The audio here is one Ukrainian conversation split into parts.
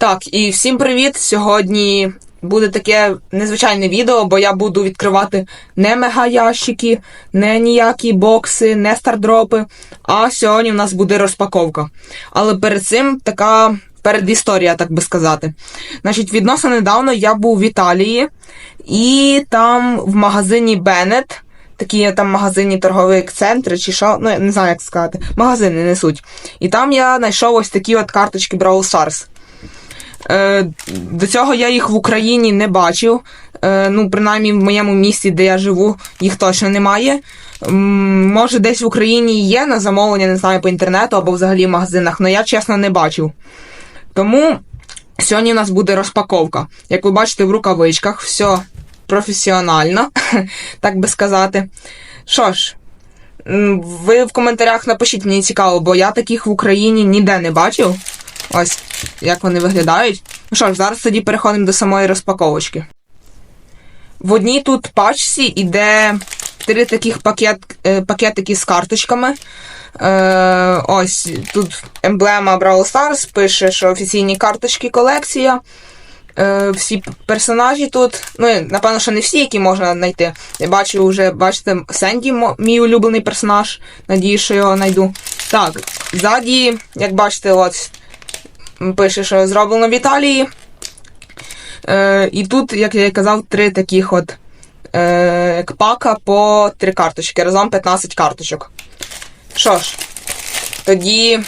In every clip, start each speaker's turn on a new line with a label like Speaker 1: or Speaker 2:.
Speaker 1: Так, і всім привіт! Сьогодні буде таке незвичайне відео, бо я буду відкривати не мегаящики, не ніякі бокси, не стардропи. А сьогодні в нас буде розпаковка. Але перед цим така передісторія, так би сказати. Значить, відносно недавно я був в Італії, і там в магазині Беннет. Такі там магазинні торгові центри, чи що, ну я не знаю, як сказати. Магазини несуть. І там я знайшов ось такі от карточки Brawl Stars. Е, до цього я їх в Україні не бачив. Е, ну, принаймні в моєму місті, де я живу, їх точно немає. Може, десь в Україні є на замовлення, не знаю, по інтернету або взагалі в магазинах, але я чесно не бачив. Тому сьогодні у нас буде розпаковка. Як ви бачите, в рукавичках все професіонально, так би сказати. Що ж, ви в коментарях напишіть, мені цікаво, бо я таких в Україні ніде не бачив. Ось як вони виглядають. Ну що ж, зараз тоді переходимо до самої розпаковочки. В одній тут пачці йде три таких пакет, е, пакетики з карточками. Е, ось тут емблема Brawl Stars пише, що офіційні карточки колекція. Е, всі персонажі тут, ну, напевно, що не всі, які можна знайти. Я бачу вже, бачите, Сенді, мій улюблений персонаж. Надію, що його знайду. Так, ззаді, як бачите, от пише, що зроблено в Італії. Е, і тут, як я і казав, три таких от е, пака по три карточки. Разом 15 карточок. Що ж, тоді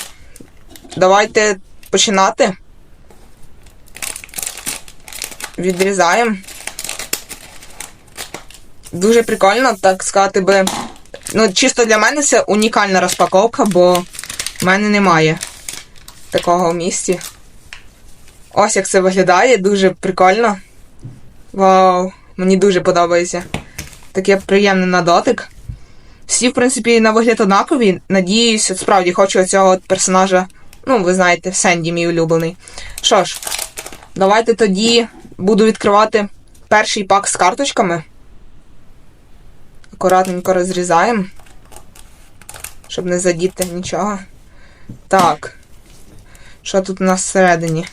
Speaker 1: давайте починати. Відрізаємо. Дуже прикольно, так сказати би. Ну, чисто для мене це унікальна розпаковка, бо в мене немає такого в місті. Ось як це виглядає, дуже прикольно. Вау, мені дуже подобається. Таке приємне на дотик. Всі, в принципі, на вигляд однакові. Надіюсь, справді хочу цього персонажа. Ну, ви знаєте, Сенді, мій улюблений. Що ж, давайте тоді буду відкривати перший пак з карточками. Акуратненько розрізаємо, щоб не задіти нічого. Так. Що тут у нас всередині?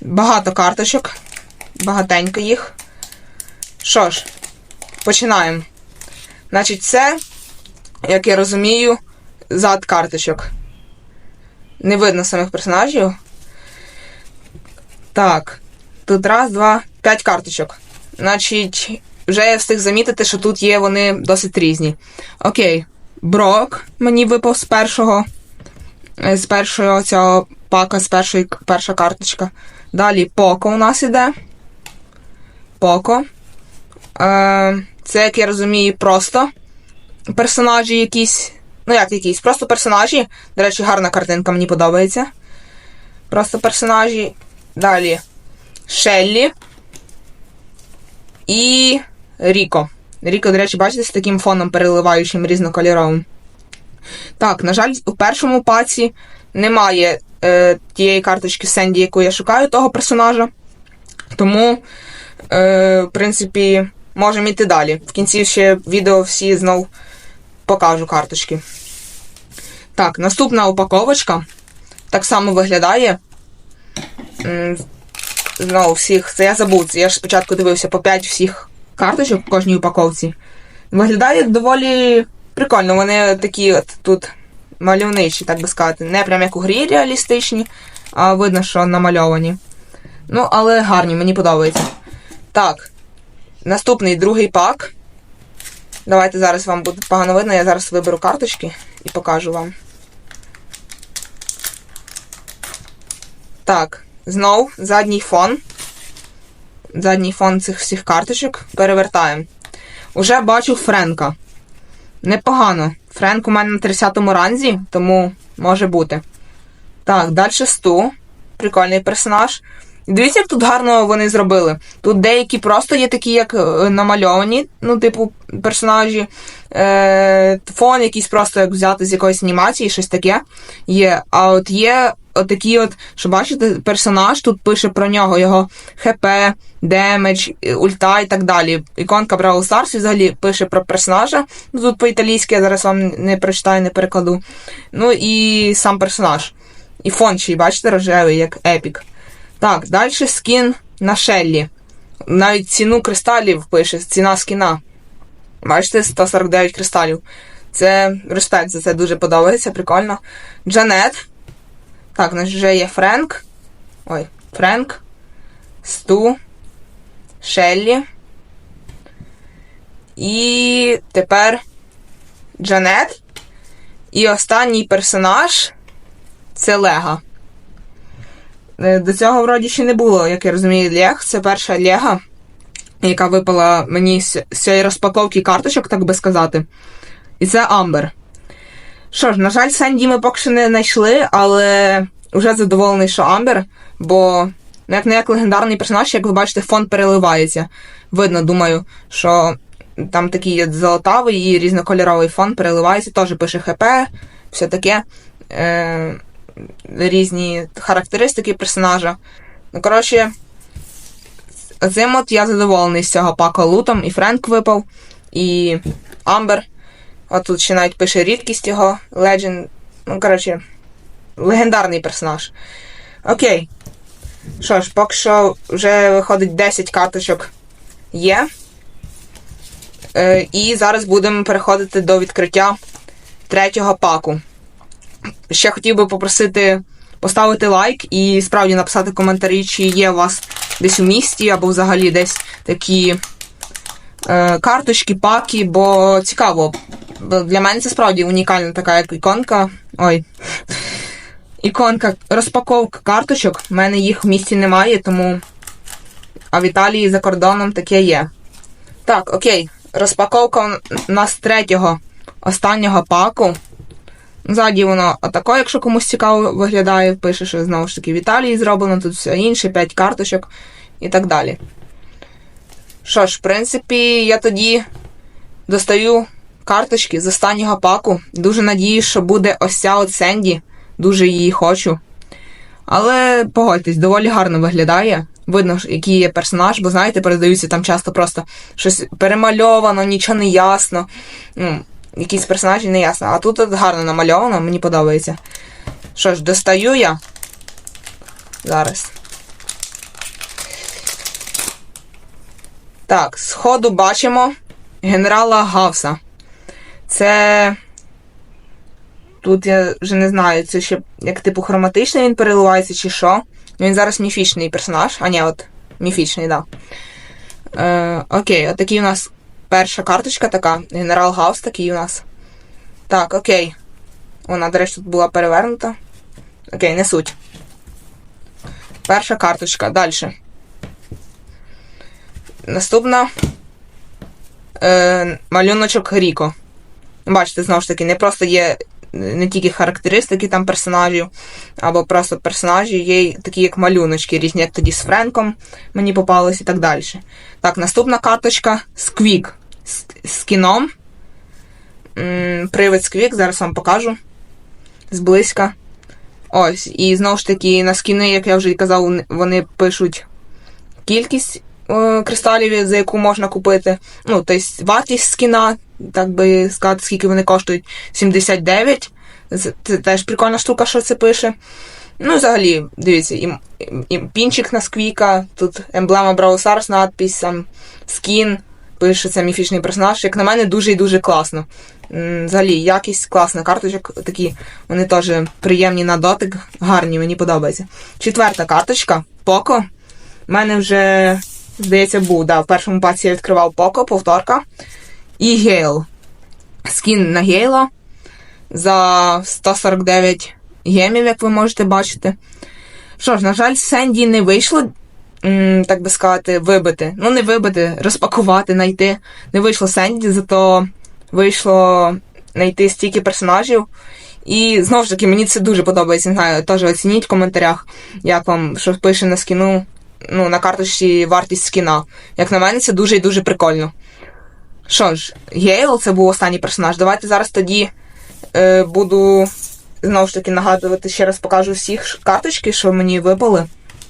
Speaker 1: Багато карточок. Багатенько їх. Що ж, починаємо. Значить, це, як я розумію, зад карточок. Не видно самих персонажів. Так. Тут раз, два, п'ять карточок. Значить, вже я встиг замітити, що тут є вони досить різні. Окей. Брок мені випав з першого. Е, З першого цього пака, з першої перша карточка. Далі Поко у нас іде. Поко. Е, це, як я розумію, просто персонажі якісь. Ну, як якісь, просто персонажі. До речі, гарна картинка, мені подобається. Просто персонажі. Далі Шеллі. І Ріко. Ріко, до речі, бачите, з таким фоном переливаючим різнокольоровим. Так, на жаль, у першому паці немає е, тієї карточки Сенді, яку я шукаю, того персонажа. Тому, е, в принципі, можемо йти далі. В кінці ще відео всі знов покажу карточки. Так, наступна упаковочка. Так само виглядає. Знову всіх. Це я забув. Я ж спочатку дивився по 5 всіх карточок в кожній упаковці. Виглядає доволі прикольно. Вони такі от тут мальовничі, так би сказати. Не прям як у грі реалістичні, а видно, що намальовані. Ну, але гарні, мені подобається. Так. Наступний другий пак. Давайте зараз вам буде погано видно. Я зараз виберу карточки і покажу вам. Так, знов задній фон. Задній фон цих всіх карточок. Перевертаємо. Уже бачу Френка. Непогано. Френк у мене на 30-му ранзі, тому може бути. Так, далі Сту. Прикольний персонаж. Дивіться, як тут гарно вони зробили. Тут деякі просто є такі, як е, намальовані, ну, типу, персонажі. Е, фон якийсь просто як взяти з якоїсь анімації, щось таке є. А от є отакі от, що бачите, персонаж тут пише про нього, його ХП, демедж, ульта і так далі. Іконка Brawl Stars взагалі пише про персонажа. Ну, тут по-італійськи я зараз вам не прочитаю, не перекладу. Ну і сам персонаж. І фон ще бачите, рожевий, як епік. Так, далі скін на Шеллі. Навіть ціну кристалів пише, ціна скіна. Бачите, 149 кристалів. Це респект за це дуже подобається, прикольно. Джанет. Так, у нас вже є Френк. Ой, Френк. Сту. Шеллі. І тепер Джанет. І останній персонаж це Лега. Е, До цього вроді ще не було, як я розумію, Лег. Це перша Лега, яка випала мені з цієї розпаковки карточок, так би сказати. І це Амбер. Що ж, на жаль, Сенді ми поки що не знайшли, але вже задоволений, що Амбер, бо ну, як не як легендарний персонаж, як ви бачите, фон переливається. Видно, думаю, що там такий золотавий і різнокольоровий фон переливається, теж пише ХП, все таке. Е- різні характеристики персонажа. Ну, коротше, цим от я задоволений з цього пака лутом. І Френк випав, і Амбер. От тут ще навіть пише рідкість його, Legend. Ну, коротше, легендарний персонаж. Окей. Що ж, поки що вже виходить 10 карточок є. Е, і зараз будемо переходити до відкриття третього паку. Ще хотів би попросити поставити лайк і справді написати коментарі, чи є у вас десь у місті або взагалі десь такі е, карточки, паки, бо цікаво. Для мене це справді унікальна така іконка. Ой. Іконка розпаковка карточок. У мене їх в місті немає, тому. А в Італії за кордоном таке є. Так, окей. Розпаковка у нас третього останнього паку. Ззаді воно отако, якщо комусь цікаво виглядає, пише, що знову ж таки в Італії зроблено, тут все інше, 5 карточок і так далі. Що ж, в принципі, я тоді достаю карточки з останнього паку. Дуже надіюсь, що буде ось ця от Сенді. Дуже її хочу. Але погодьтесь, доволі гарно виглядає. Видно, який є персонаж, бо знаєте, передаються там часто просто щось перемальовано, нічого не ясно. Ну, якісь персонажі не ясно. А тут гарно намальовано, мені подобається. Що ж, достаю я. Зараз. Так, сходу бачимо генерала Гавса. Це. Тут я вже не знаю, це ще як типу хроматичний він переливається чи що. Він зараз міфічний персонаж. А ні, от міфічний, так. Да. Е, окей, отакий у нас перша карточка така. Генерал Гаус такий у нас. Так, окей. Вона, до речі, тут була перевернута. Окей, не суть. Перша карточка. Далі. Наступна. Е, малюночок Ріко. Бачите, знову ж таки, не просто є не тільки характеристики там персонажів, або просто персонажі, є такі як малюночки, різні, як тоді з Френком мені попалось і так далі. Так, наступна карточка Сквік з, з кіном. Привид Сквік, зараз вам покажу. Зблизька. Ось. І знову ж таки, на скіни, як я вже казав, вони пишуть кількість е, кристалів, за яку можна купити. Ну, тобто вартість скіна, так би сказати, скільки вони коштують 79. Це, теж прикольна штука, що це пише. Ну, взагалі, дивіться, і, і пінчик на сквіка, тут емблема Brawl Stars, надпись, там скін, пише це міфічний персонаж. Як на мене, дуже і дуже класно. Взагалі, якість класна карточок, такі, вони теж приємні на дотик, гарні, мені подобається. Четверта карточка Поко. У мене вже, здається, був. Да, в першому паці я відкривав Поко, повторка. І Гейл. Скін на Гейла за 149 гемів, як ви можете бачити. Що ж, на жаль, Сенді не вийшло, так би сказати, вибити. Ну, не вибити, розпакувати, знайти. Не вийшло Сенді, зато вийшло знайти стільки персонажів. І знову ж таки, мені це дуже подобається. Не знаю, теж оцініть в коментарях, як вам що пише на скіну, ну, на карточці вартість скіна. Як на мене, це дуже і дуже прикольно. Що ж, Гейл це був останній персонаж. Давайте зараз тоді е, буду знову ж таки нагадувати, ще раз покажу всіх карточки, що мені випали,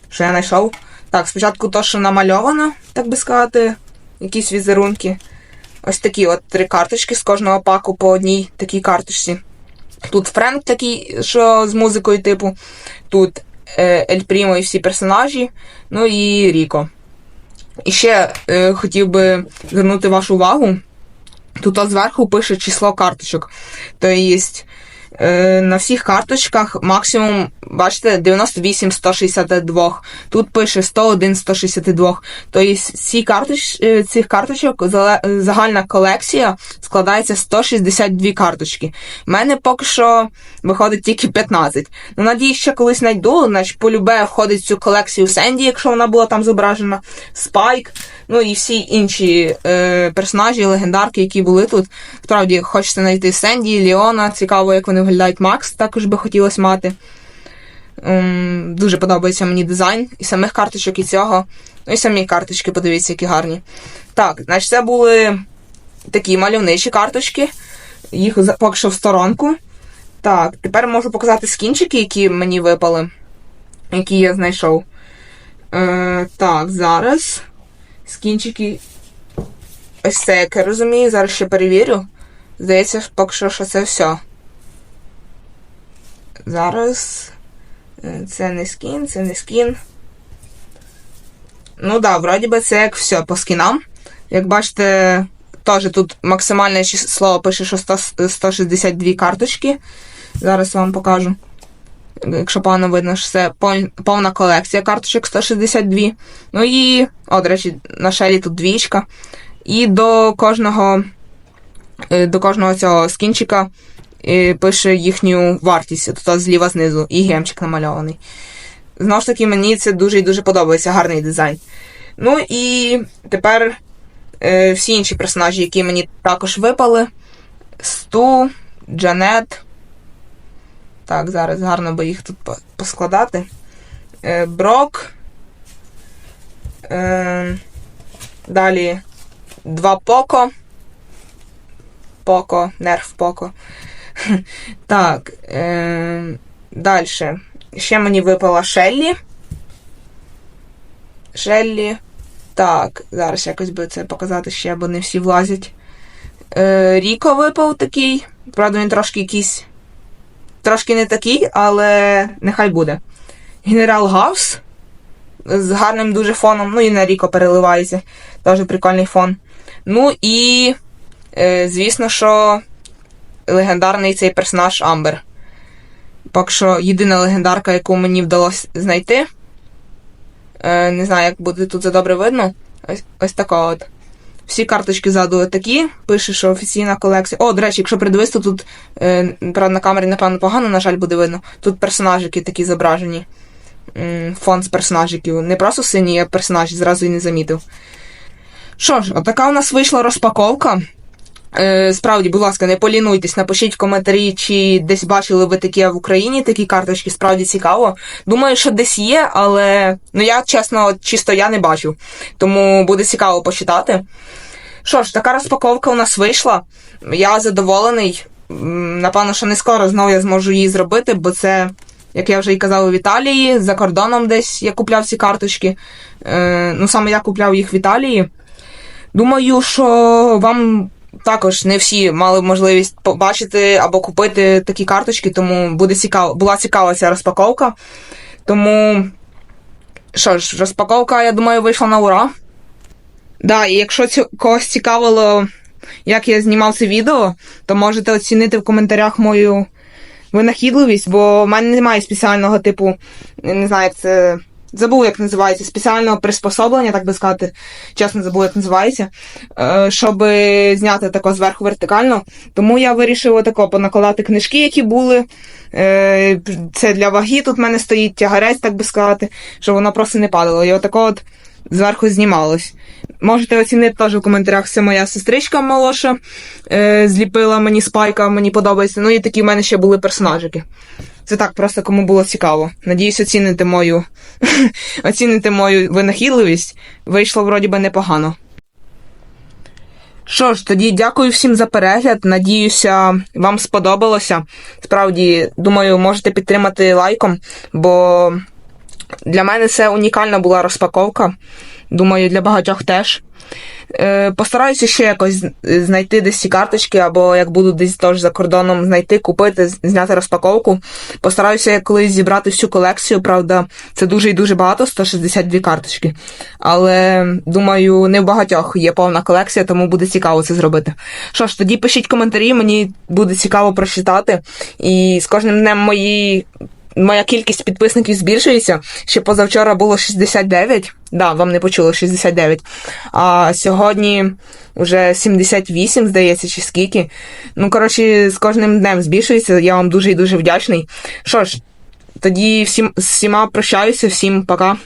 Speaker 1: що я знайшов. Так, спочатку то, що намальовано, так би сказати, якісь візерунки. Ось такі от три карточки з кожного паку по одній такій карточці. Тут Френк такий, що з музикою, типу. Тут е, Ель Прімо і всі персонажі, ну і Ріко. І ще е, хотів би звернути вашу увагу. Тут зверху пише число карточок. Тобто на всіх карточках максимум, бачите, 98 162. Тут пише 101 162. Тобто ці карточ, е, цих карточок загальна колекція складається 162 карточки. У мене поки що виходить тільки 15. Ну, надіюсь, ще колись знайду, значить, полюбе входить цю колекцію Сенді, якщо вона була там зображена, Спайк, ну і всі інші е, персонажі, легендарки, які були тут. Справді, хочеться знайти Сенді, Ліона, цікаво, як вони виглядають. Макс також би хотілося мати. Ем, дуже подобається мені дизайн і самих карточок, і цього. Ну і самі карточки, подивіться, які гарні. Так, значить, це були такі мальовничі карточки. Їх поки що в сторонку. Так, тепер можу показати скінчики, які мені випали, які я знайшов. Е, так, зараз. Скінчики. Ось це, як я розумію, зараз ще перевірю. Здається, поки що, що це все. Зараз. е, Це не скін, це не скін. Ну да, вроді би це як все по скінам. Як бачите, теж тут максимальне число пише, що 100, 162 карточки. Зараз вам покажу. Якщо погано видно, що це повна колекція карточок 162. Ну і, о, до речі, на шелі тут двічка. І до кожного, е, до кожного цього скінчика е, пише їхню вартість. Тут зліва знизу, і гемчик намальований. Знову ж таки, мені це дуже і дуже подобається, гарний дизайн. Ну і тепер е, всі інші персонажі, які мені також випали. Сту, Джанет. Так, зараз гарно би їх тут поскладати. Е, Брок. Е, далі два Поко. Поко, нерф Поко. Так. Е, далі. Ще мені випала Шеллі. Шеллі. Так, зараз якось би це показати ще, бо не всі влазять. Е, Ріко випав такий. Правда, він трошки якийсь. Трошки не такий, але нехай буде. Генерал Гаус з гарним дуже фоном. Ну і на Ріко переливається. Теж прикольний фон. Ну і, е, звісно, що легендарний цей персонаж Амбер. Поки що єдина легендарка, яку мені вдалося знайти. Е, не знаю, як буде тут це добре видно. Ось, ось така от. Всі карточки ззаду такі. Пише, що офіційна колекція. О, до речі, якщо придивись, то тут е, на камері, напевно, погано, на жаль, буде видно. Тут персонажики такі зображені. Фон з персонажиків. Не просто сині, а персонажі, зразу і не замітив. Що ж, отака у нас вийшла розпаковка. Е, справді, будь ласка, не полінуйтесь, напишіть в коментарі, чи десь бачили ви таке в Україні, такі карточки, справді цікаво. Думаю, що десь є, але ну я чесно, чисто я не бачу. Тому буде цікаво почитати. Що ж, така розпаковка у нас вийшла. Я задоволений. Напевно, що не скоро знову я зможу її зробити, бо це, як я вже і казав, в Італії, за кордоном десь я купляв ці карточки. Е, ну, саме я купляв їх в Італії. Думаю, що вам також не всі мали можливість побачити або купити такі карточки, тому буде цікаво, була цікава ця розпаковка. Тому, що ж, розпаковка, я думаю, вийшла на ура. Да, і якщо ці, когось цікавило, як я знімав це відео, то можете оцінити в коментарях мою винахідливість, бо в мене немає спеціального типу, не знаю, як це. Забув, як називається, спеціального приспособлення, так би сказати, чесно забув, як називається, е, щоб зняти тако зверху вертикально. Тому я вирішив отако понакладати книжки, які були. Е, Це для ваги тут в мене стоїть тягарець, так би сказати, щоб воно просто не падало. І отако от зверху знімалось. Можете оцінити теж в коментарях. Це моя сестричка молодша е, зліпила мені спайка, мені подобається. Ну і такі в мене ще були персонажики. Це так, просто кому було цікаво. Надіюсь, оціните мою оціните мою винахідливість. Вийшло вроді би непогано. Що ж, тоді дякую всім за перегляд. Надіюся, вам сподобалося. Справді, думаю, можете підтримати лайком, бо для мене це унікальна була розпаковка. Думаю, для багатьох теж. Е, Постараюся ще якось знайти десь ці карточки, або як буду десь теж за кордоном знайти, купити, зняти розпаковку. Постараюся колись зібрати всю колекцію, правда, це дуже і дуже багато, 162 карточки. Але думаю, не в багатьох є повна колекція, тому буде цікаво це зробити. Що ж, тоді пишіть коментарі, мені буде цікаво прочитати. І з кожним днем мої. Моя кількість підписників збільшується. Ще позавчора було 69. Да, вам не почуло 69. А сьогодні вже 78, здається, чи скільки. Ну, коротше, з кожним днем збільшується. Я вам дуже і дуже вдячний. Що ж, тоді всім всіма прощаюся, всім пока.